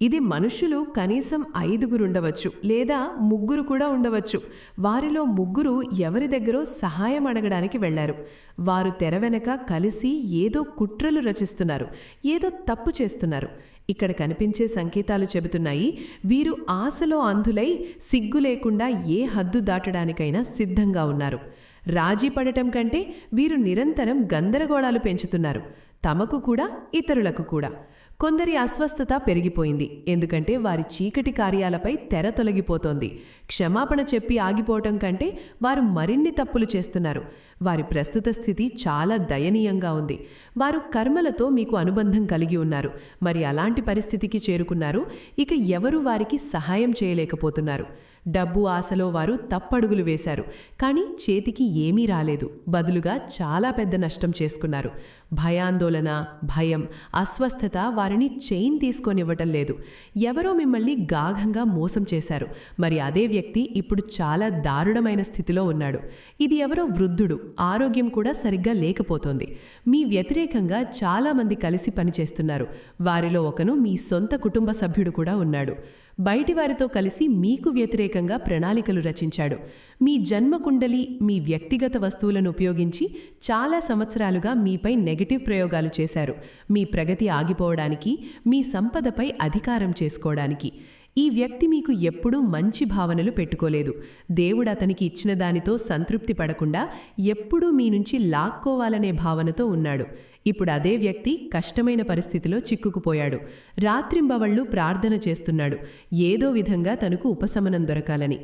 ఇది మనుషులు కనీసం ఐదుగురు ఉండవచ్చు లేదా ముగ్గురు కూడా ఉండవచ్చు. వారిలో ముగ్గురు ఎవరి దగ్గరో సహాయం అడగడానికి వెళ్ళారు వారు తెర వెనక కలిసి ఏదో కుట్రలు రచిస్తున్నారు ఏదో తప్పు చేస్తున్నారు. ఇక్కడ కనిపించే సంకేతాలు చెబుతున్నాయి వీరు ఆశలో అంధులై సిగ్గు లేకుండా ఏ హద్దు దాటడానికైనా సిద్ధంగా ఉన్నారు. రాజీ పడటం కంటే వీరు నిరంతరం గందరగోళాలు పెంచుతున్నారు తమకు కూడా ఇతరులకు కూడా. కొందరి అస్వస్థత పెరిగిపోయింది. ఎందుకంటే వారి చీకటి కార్యాలపై తెర తొలగిపోతోంది. క్షమాపణ చెప్పి ఆగిపోవటం కంటే వారు మరిన్ని తప్పులు చేస్తున్నారు. వారి ప్రస్తుత స్థితి చాలా దయనీయంగా ఉంది. వారు కర్మలతో మీకు అనుబంధం కలిగి ఉన్నారు. మరి అలాంటి పరిస్థితికి చేరుకున్నారు. ఇక ఎవరు వారికి సహాయం చేయలేకపోతున్నారు. డబ్బు ఆశలో వారు తప్పడుగులు వేశారు. కానీ చేతికి ఏమీ రాలేదు. బదులుగా చాలా పెద్ద నష్టం చేసుకున్నారు. భయాందోళన భయం అస్వస్థత వారిని చైన్ తీసుకొనివ్వటం లేదు. ఎవరో మిమ్మల్ని గాఘంగా మోసం చేశారు. మరి అదే వ్యక్తి ఇప్పుడు చాలా దారుణమైన స్థితిలో ఉన్నాడు. ఇది ఎవరో వృద్ధుడు. ఆరోగ్యం కూడా సరిగ్గా లేకపోతోంది. మీ వ్యతిరేకంగా చాలామంది కలిసి పనిచేస్తున్నారు. వారిలో ఒకను మీ సొంత కుటుంబ సభ్యుడు కూడా ఉన్నాడు. బయటి వారితో కలిసి మీకు వ్యతిరేకంగా ప్రణాళికలు రచించాడు. మీ జన్మకుండలి మీ వ్యక్తిగత వస్తువులను ఉపయోగించి చాలా సంవత్సరాలుగా మీపై నెగటివ్ ప్రయోగాలు చేశారు. మీ ప్రగతి ఆగిపోవడానికి మీ సంపదపై అధికారం చేసుకోవడానికి. ఈ వ్యక్తి మీకు ఎప్పుడూ మంచి భావనలు పెట్టుకోలేదు. దేవుడు అతనికి ఇచ్చిన దానితో సంతృప్తి పడకుండా ఎప్పుడూ మీ నుంచి లాక్కోవాలనే భావనతో ఉన్నాడు. ఇప్పుడు అదే వ్యక్తి కష్టమైన పరిస్థితిలో చిక్కుకుపోయాడు. రాత్రింబవళ్ళు ప్రార్థన చేస్తున్నాడు. ఏదో విధంగా తనకు ఉపశమనం దొరకాలని.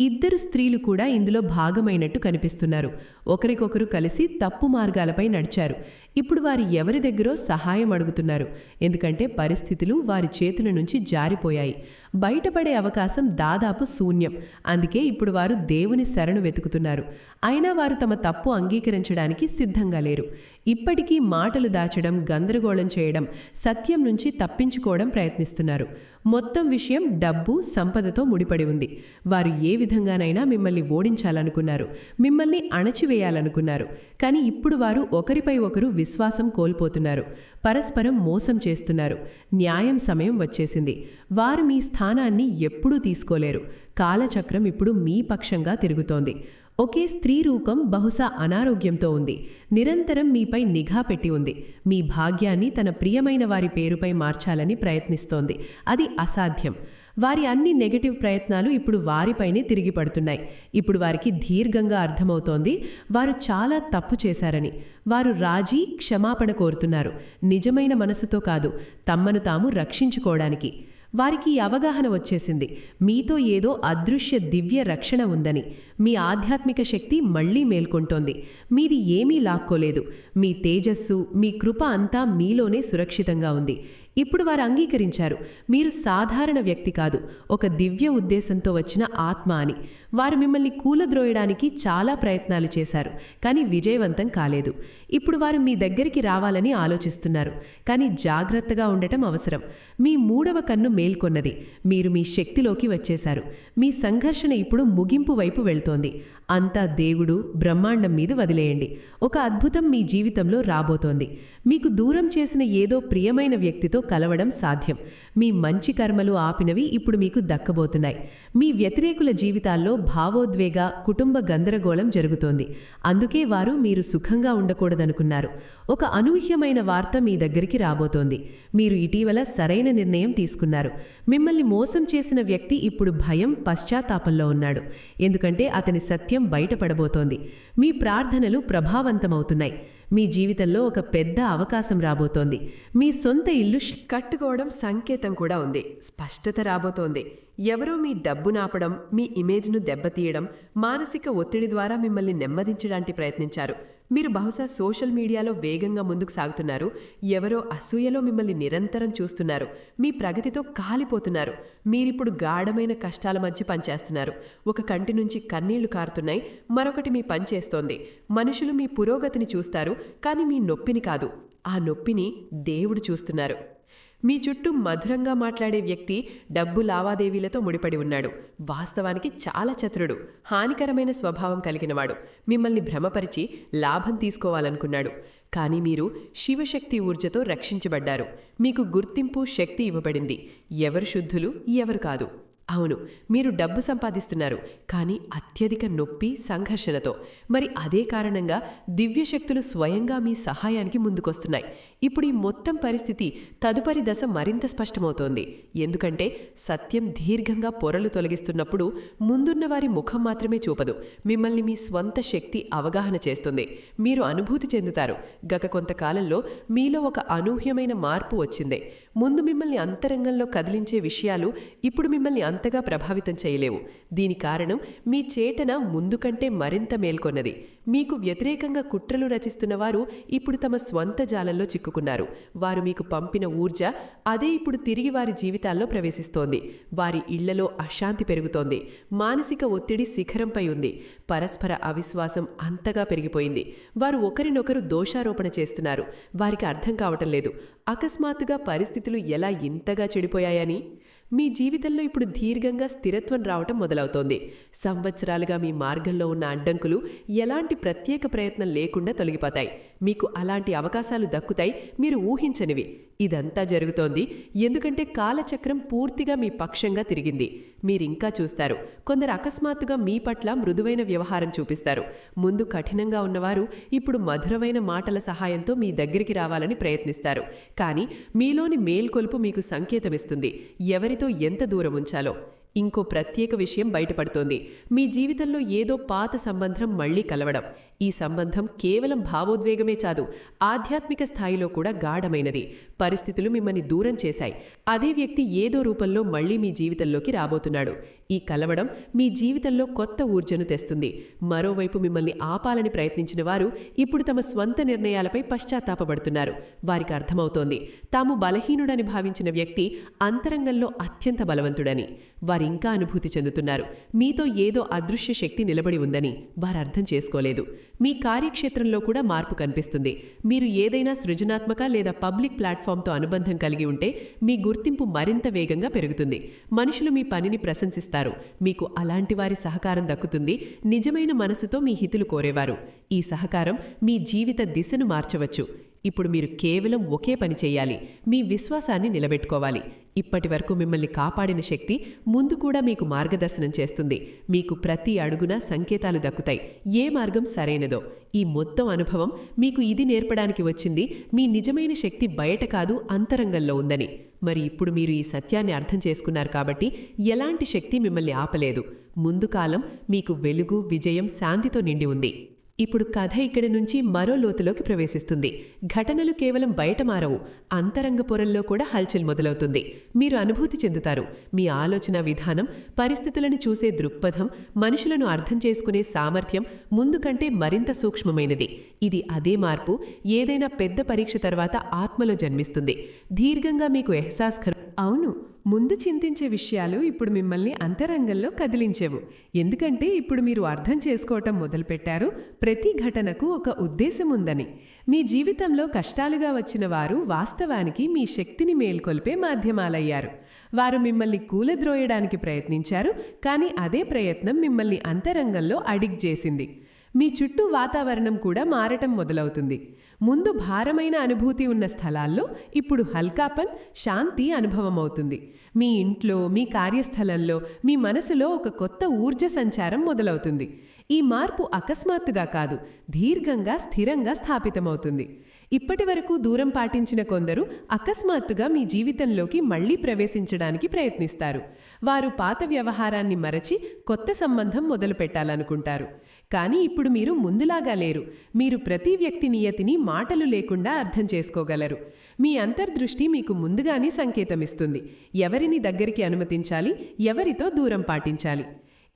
ఇద్దరు స్త్రీలు కూడా ఇందులో భాగమైనట్టు కనిపిస్తున్నారు. ఒకరికొకరు కలిసి తప్పు మార్గాలపై నడిచారు. ఇప్పుడు వారు ఎవరి దగ్గరో సహాయం అడుగుతున్నారు. ఎందుకంటే పరిస్థితులు వారి చేతుల నుంచి జారిపోయాయి. బయటపడే అవకాశం దాదాపు శూన్యం. అందుకే ఇప్పుడు వారు దేవుని శరణు వెతుకుతున్నారు. అయినా వారు తమ తప్పు అంగీకరించడానికి సిద్ధంగా లేరు. ఇప్పటికీ మాటలు దాచడం గందరగోళం చేయడం సత్యం నుంచి తప్పించుకోవడం ప్రయత్నిస్తున్నారు. మొత్తం విషయం డబ్బు సంపదతో ముడిపడి ఉంది. వారు ఏ విధంగానైనా మిమ్మల్ని ఓడించాలనుకున్నారు మిమ్మల్ని అణచివేయాలనుకున్నారు. కానీ ఇప్పుడు వారు ఒకరిపై ఒకరు విశ్వాసం కోల్పోతున్నారు పరస్పరం మోసం చేస్తున్నారు. న్యాయం సమయం వచ్చేసింది. వారు మీ స్థానాన్ని ఎప్పుడూ తీసుకోలేరు. కాలచక్రం ఇప్పుడు మీ పక్షంగా తిరుగుతోంది. ఒకే స్త్రీ రూపం బహుశా అనారోగ్యంతో ఉంది. నిరంతరం మీపై నిఘా పెట్టి ఉంది. మీ భాగ్యాన్ని తన ప్రియమైన వారి పేరుపై మార్చాలని ప్రయత్నిస్తోంది. అది అసాధ్యం. వారి అన్ని నెగటివ్ ప్రయత్నాలు ఇప్పుడు వారిపైనే తిరిగి పడుతున్నాయి. ఇప్పుడు వారికి దీర్ఘంగా అర్థమవుతోంది వారు చాలా తప్పు చేశారని. వారు రాజీ క్షమాపణ కోరుతున్నారు. నిజమైన మనసుతో కాదు తమ్మను తాము రక్షించుకోవడానికి. వారికి అవగాహన వచ్చేసింది. మీతో ఏదో అదృశ్య దివ్య రక్షణ ఉందని. మీ ఆధ్యాత్మిక శక్తి మళ్ళీ మేల్కొంటోంది. మీది ఏమీ లాక్కోలేదు. మీ తేజస్సు మీ కృప అంతా మీలోనే సురక్షితంగా ఉంది. ఇప్పుడు వారు అంగీకరించారు. మీరు సాధారణ వ్యక్తి కాదు. ఒక దివ్య ఉద్దేశంతో వచ్చిన ఆత్మ అని. వారు మిమ్మల్ని కూలద్రోయడానికి చాలా ప్రయత్నాలు చేశారు కానీ విజయవంతం కాలేదు. ఇప్పుడు వారు మీ దగ్గరికి రావాలని ఆలోచిస్తున్నారు కానీ జాగ్రత్తగా ఉండటం అవసరం. మీ మూడవ కన్ను మేల్కొన్నది. మీరు మీ శక్తిలోకి వచ్చేశారు. మీ సంఘర్షణ ఇప్పుడు ముగింపు వైపు వెళ్తోంది. అంతా దేవుడు బ్రహ్మాండం మీద వదిలేయండి. ఒక అద్భుతం మీ జీవితంలో రాబోతోంది. మీకు దూరం చేసిన ఏదో ప్రియమైన వ్యక్తితో కలవడం సాధ్యం. మీ మంచి కర్మలు ఆపినవి ఇప్పుడు మీకు దక్కబోతున్నాయి. మీ వ్యతిరేకుల జీవితాల్లో భావోద్వేగ కుటుంబ గందరగోళం జరుగుతోంది. అందుకే వారు మీరు సుఖంగా ఉండకూడదనుకున్నారు. ఒక అనూహ్యమైన వార్త మీ దగ్గరికి రాబోతోంది. మీరు ఇటీవల సరైన నిర్ణయం తీసుకున్నారు. మిమ్మల్ని మోసం చేసిన వ్యక్తి ఇప్పుడు భయం పశ్చాత్తాపంలో ఉన్నాడు. ఎందుకంటే అతని సత్యం బయటపడబోతోంది. మీ ప్రార్థనలు ప్రభావవంతమవుతున్నాయి. మీ జీవితంలో ఒక పెద్ద అవకాశం రాబోతోంది. మీ సొంత ఇల్లు కట్టుకోవడం సంకేతం కూడా ఉంది. స్పష్టత రాబోతోంది. ఎవరో మీ డబ్బు నాపడం మీ ఇమేజ్ను దెబ్బతీయడం మానసిక ఒత్తిడి ద్వారా మిమ్మల్ని నెమ్మదించడానికి ప్రయత్నించారు. మీరు బహుశా సోషల్ మీడియాలో వేగంగా ముందుకు సాగుతున్నారు. ఎవరో అసూయలో మిమ్మల్ని నిరంతరం చూస్తున్నారు. మీ ప్రగతితో కాలిపోతున్నారు. మీరిప్పుడు గాఢమైన కష్టాల మధ్య పనిచేస్తున్నారు. ఒక కంటి నుంచి కన్నీళ్ళు కారుతున్నాయి. మరొకటి మీ పనిచేస్తోంది మనుషులు మీ పురోగతిని చూస్తారు. కానీ మీ నొప్పిని కాదు. ఆ నొప్పిని దేవుడు చూస్తున్నారు. మీ చుట్టూ మధురంగా మాట్లాడే వ్యక్తి డబ్బు లావాదేవీలతో ముడిపడి ఉన్నాడు. వాస్తవానికి చాలా చతురుడు హానికరమైన స్వభావం కలిగినవాడు. మిమ్మల్ని భ్రమపరిచి లాభం తీసుకోవాలనుకున్నాడు. కానీ మీరు శివశక్తి ఊర్జతో రక్షించబడ్డారు. మీకు గుర్తింపు శక్తి ఇవ్వబడింది. ఎవరు శుద్ధులు? ఎవరు కాదు. అవును మీరు డబ్బు సంపాదిస్తున్నారు కానీ అత్యధిక నొప్పి సంఘర్షణతో. మరి అదే కారణంగా దివ్యశక్తులు స్వయంగా మీ సహాయానికి ముందుకొస్తున్నాయి. ఇప్పుడు ఈ మొత్తం పరిస్థితి తదుపరి దశ మరింత స్పష్టమవుతోంది. ఎందుకంటే సత్యం దీర్ఘంగా పొరలు తొలగిస్తున్నప్పుడు ముందున్న వారి ముఖం మాత్రమే చూపదు. మిమ్మల్ని మీ స్వంత శక్తి అవగాహన చేస్తుంది. మీరు అనుభూతి చెందుతారు. గత కొంతకాలంలో మీలో ఒక అనూహ్యమైన మార్పు వచ్చిందే. ముందు మిమ్మల్ని అంతరంగంలో కదిలించే విషయాలు ఇప్పుడు మిమ్మల్ని అంతగా ప్రభావితం చేయలేవు. దీని కారణం మీ చేటన ముందు కంటే మరింత మేల్కొన్నది. మీకు వ్యతిరేకంగా కుట్రలు రచిస్తున్న వారు ఇప్పుడు తమ స్వంత జాలంలో చిక్కుకున్నారు. వారు మీకు పంపిన ఊర్జ అదే ఇప్పుడు తిరిగి వారి జీవితాల్లో ప్రవేశిస్తోంది. వారి ఇళ్ళలో అశాంతి పెరుగుతోంది. మానసిక ఒత్తిడి శిఖరంపై ఉంది. పరస్పర అవిశ్వాసం అంతగా పెరిగిపోయింది. వారు ఒకరినొకరు దోషారోపణ చేస్తున్నారు. వారికి అర్థం కావటం లేదు. అకస్మాత్తుగా పరిస్థితులు ఎలా ఇంతగా చెడిపోయాయని? మీ జీవితంలో ఇప్పుడు దీర్ఘంగా స్థిరత్వం రావటం మొదలవుతోంది. సంవత్సరాలుగా మీ మార్గంలో ఉన్న అడ్డంకులు ఎలాంటి ప్రత్యేక ప్రయత్నం లేకుండా తొలగిపోతాయి. మీకు అలాంటి అవకాశాలు దక్కుతాయి మీరు ఊహించనివి. ఇదంతా జరుగుతోంది ఎందుకంటే కాలచక్రం పూర్తిగా మీ పక్షంగా తిరిగింది. మీరింకా చూస్తారు. కొందరు అకస్మాత్తుగా మీ పట్ల మృదువైన వ్యవహారం చూపిస్తారు. ముందు కఠినంగా ఉన్నవారు ఇప్పుడు మధురమైన మాటల సహాయంతో మీ దగ్గరికి రావాలని ప్రయత్నిస్తారు. కానీ మీలోని మేల్కొలుపు మీకు సంకేతమిస్తుంది. ఎవరితో ఎంత దూరం ఉంచాలో. ఇంకో ప్రత్యేక విషయం బయటపడుతోంది. మీ జీవితంలో ఏదో పాత సంబంధం మళ్ళీ కలవడం. ఈ సంబంధం కేవలం భావోద్వేగమే చాదు. ఆధ్యాత్మిక స్థాయిలో కూడా గాఢమైనది. పరిస్థితులు మిమ్మల్ని దూరం చేశాయి. అదే వ్యక్తి ఏదో రూపంలో మళ్ళీ మీ జీవితంలోకి రాబోతున్నాడు. ఈ కలవడం మీ జీవితంలో కొత్త ఊర్జను తెస్తుంది. మరోవైపు మిమ్మల్ని ఆపాలని ప్రయత్నించిన వారు ఇప్పుడు తమ స్వంత నిర్ణయాలపై పశ్చాత్తాపడుతున్నారు వారికి అర్థమవుతోంది. తాము బలహీనుడని భావించిన వ్యక్తి అంతరంగంలో అత్యంత బలవంతుడని. వారింకా అనుభూతి చెందుతున్నారు. మీతో ఏదో అదృశ్య శక్తి నిలబడి ఉందని వారు అర్థం చేసుకోలేదు. మీ కార్యక్షేత్రంలో కూడా మార్పు కనిపిస్తుంది. మీరు ఏదైనా సృజనాత్మక లేదా పబ్లిక్ ప్లాట్ఫామ్తో అనుబంధం కలిగి ఉంటే మీ గుర్తింపు మరింత వేగంగా పెరుగుతుంది. మనుషులు మీ పనిని ప్రశంసిస్తారు. మీకు అలాంటి వారి సహకారం దక్కుతుంది. నిజమైన మనసుతో మీ హితులు కోరేవారు. ఈ సహకారం మీ జీవిత దిశను మార్చవచ్చు. ఇప్పుడు మీరు కేవలం ఒకే పని చేయాలి. మీ విశ్వాసాన్ని నిలబెట్టుకోవాలి. ఇప్పటి వరకు మిమ్మల్ని కాపాడిన శక్తి ముందు కూడా మీకు మార్గదర్శనం చేస్తుంది. మీకు ప్రతి అడుగున సంకేతాలు దక్కుతాయి. ఏ మార్గం సరైనదో. ఈ మొత్తం అనుభవం మీకు ఇది నేర్పడానికి వచ్చింది. మీ నిజమైన శక్తి బయట కాదు అంతరంగంలో ఉందని. మరి ఇప్పుడు మీరు ఈ సత్యాన్ని అర్థం చేసుకున్నారు కాబట్టి ఎలాంటి శక్తి మిమ్మల్ని ఆపలేదు. ముందు కాలం మీకు వెలుగు విజయం శాంతితో నిండి ఉంది. ఇప్పుడు కథ ఇక్కడి నుంచి మరో లోతులోకి ప్రవేశిస్తుంది. ఘటనలు కేవలం బయట మారవు. అంతరంగ పొరల్లో కూడా హల్చల్ మొదలవుతుంది. మీరు అనుభూతి చెందుతారు. మీ ఆలోచన విధానం పరిస్థితులను చూసే దృక్పథం మనుషులను అర్థం చేసుకునే సామర్థ్యం ముందు కంటే మరింత సూక్ష్మమైనది. ఇది అదే మార్పు ఏదైనా పెద్ద పరీక్ష తర్వాత ఆత్మలో జన్మిస్తుంది. దీర్ఘంగా మీకు ఎహ్సాస్ అవును. ముందు చింతించే విషయాలు ఇప్పుడు మిమ్మల్ని అంతరంగంలో కదిలించేవు. ఎందుకంటే ఇప్పుడు మీరు అర్థం చేసుకోవటం మొదలుపెట్టారు. ప్రతి ఘటనకు ఒక ఉద్దేశం ఉందని మీ జీవితంలో కష్టాలుగా వచ్చిన వారు వాస్తవానికి మీ శక్తిని మేల్కొల్పే మాధ్యమాలయ్యారు. వారు మిమ్మల్ని కూలద్రోయడానికి ప్రయత్నించారు. కానీ అదే ప్రయత్నం మిమ్మల్ని అంతరంగంలో అడిగ్ చేసింది. మీ చుట్టూ వాతావరణం కూడా మారటం మొదలవుతుంది. ముందు భారమైన అనుభూతి ఉన్న స్థలాల్లో ఇప్పుడు హల్కాపన్ శాంతి అనుభవమవుతుంది. మీ ఇంట్లో మీ కార్యస్థలంలో మీ మనసులో ఒక కొత్త ఊర్జ సంచారం మొదలవుతుంది. ఈ మార్పు అకస్మాత్తుగా కాదు దీర్ఘంగా స్థిరంగా స్థాపితమవుతుంది. ఇప్పటి వరకు దూరం పాటించిన కొందరు అకస్మాత్తుగా మీ జీవితంలోకి మళ్ళీ ప్రవేశించడానికి ప్రయత్నిస్తారు. వారు పాత వ్యవహారాన్ని మరచి కొత్త సంబంధం మొదలు పెట్టాలనుకుంటారు కానీ ఇప్పుడు మీరు ముందులాగా లేరు. మీరు ప్రతి వ్యక్తి నియతిని మాటలు లేకుండా అర్థం చేసుకోగలరు. మీ అంతర్దృష్టి మీకు ముందుగానే సంకేతమిస్తుంది. ఎవరిని దగ్గరికి అనుమతించాలి? ఎవరితో దూరం పాటించాలి?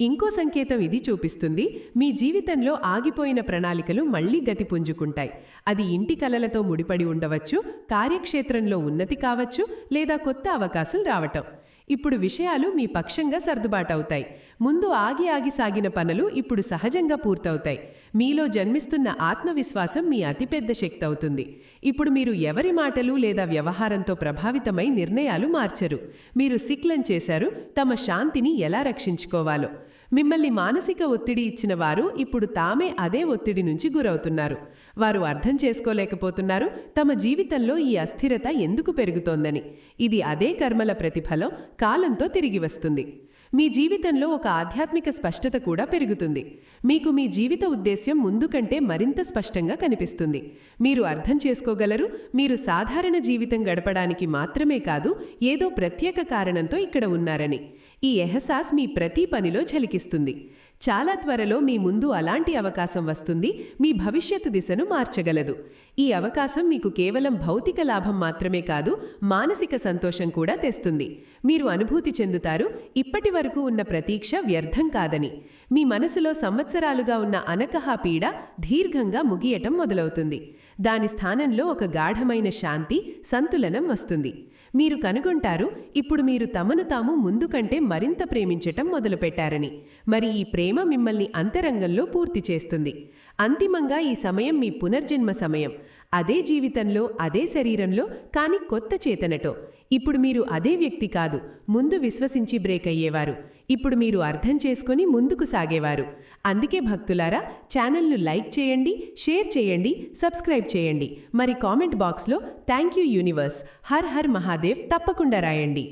ఇంకో సంకేతం ఇది చూపిస్తుంది. మీ జీవితంలో ఆగిపోయిన ప్రణాళికలు మళ్ళీ గతి పుంజుకుంటాయి. అది ఇంటి కలలతో ముడిపడి ఉండవచ్చు కార్యక్షేత్రంలో ఉన్నతి కావచ్చు లేదా కొత్త అవకాశం రావటం. ఇప్పుడు విషయాలు మీ పక్షంగా సర్దుబాటవుతాయి. ముందు ఆగి ఆగి సాగిన పనులు ఇప్పుడు సహజంగా పూర్తవుతాయి. మీలో జన్మిస్తున్న ఆత్మవిశ్వాసం మీ అతిపెద్ద శక్తి అవుతుంది ఇప్పుడు మీరు ఎవరి మాటలు లేదా వ్యవహారంతో ప్రభావితమై నిర్ణయాలు మార్చరు. మీరు సిక్లం చేశారు తమ శాంతిని ఎలా రక్షించుకోవాలో. మిమ్మల్ని మానసిక ఒత్తిడి ఇచ్చిన వారు ఇప్పుడు తామే అదే ఒత్తిడి నుంచి గురవుతున్నారు. వారు అర్థం చేసుకోలేకపోతున్నారు. తమ జీవితంలో ఈ అస్థిరత ఎందుకు పెరుగుతోందని. ఇది అదే కర్మల ప్రతిఫలం కాలంతో తిరిగి వస్తుంది. మీ జీవితంలో ఒక ఆధ్యాత్మిక స్పష్టత కూడా పెరుగుతుంది. మీకు మీ జీవిత ఉద్దేశ్యం ముందు కంటే మరింత స్పష్టంగా కనిపిస్తుంది. మీరు అర్థం చేసుకోగలరు మీరు సాధారణ జీవితం గడపడానికి మాత్రమే కాదు ఏదో ప్రత్యేక కారణంతో ఇక్కడ ఉన్నారని. ఈ ఎహసాస్ మీ ప్రతి పనిలో ఝలికిస్తుంది. చాలా త్వరలో మీ ముందు అలాంటి అవకాశం వస్తుంది. మీ భవిష్యత్ దిశను మార్చగలదు. ఈ అవకాశం మీకు కేవలం భౌతిక లాభం మాత్రమే కాదు మానసిక సంతోషం కూడా తెస్తుంది. మీరు అనుభూతి చెందుతారు. ఇప్పటి వరకు ఉన్న ప్రతీక్ష వ్యర్థం కాదని. మీ మనసులో సంవత్సరాలుగా ఉన్న అనకహా పీడ దీర్ఘంగా ముగియటం మొదలవుతుంది. దాని స్థానంలో ఒక గాఢమైన శాంతి సంతులనం వస్తుంది. మీరు కనుగొంటారు ఇప్పుడు మీరు తమను తాము ముందు కంటే మరింత ప్రేమించటం మొదలుపెట్టారని. మరి ఈ ప్రేమ మిమ్మల్ని అంతరంగంలో పూర్తి చేస్తుంది. అంతిమంగా ఈ సమయం మీ పునర్జన్మ సమయం. అదే జీవితంలో అదే శరీరంలో కాని కొత్త చేతనటో. ఇప్పుడు మీరు అదే వ్యక్తి కాదు ముందు విశ్వసించి బ్రేక్ అయ్యేవారు ఇప్పుడు మీరు అర్థం చేసుకుని ముందుకు సాగేవారు. అందుకే భక్తులారా ఛానల్ను లైక్ చేయండి షేర్ చేయండి సబ్స్క్రైబ్ చేయండి. మరి కామెంట్ బాక్స్లో thank you universe Har Har Mahadev తప్పకుండా రాయండి.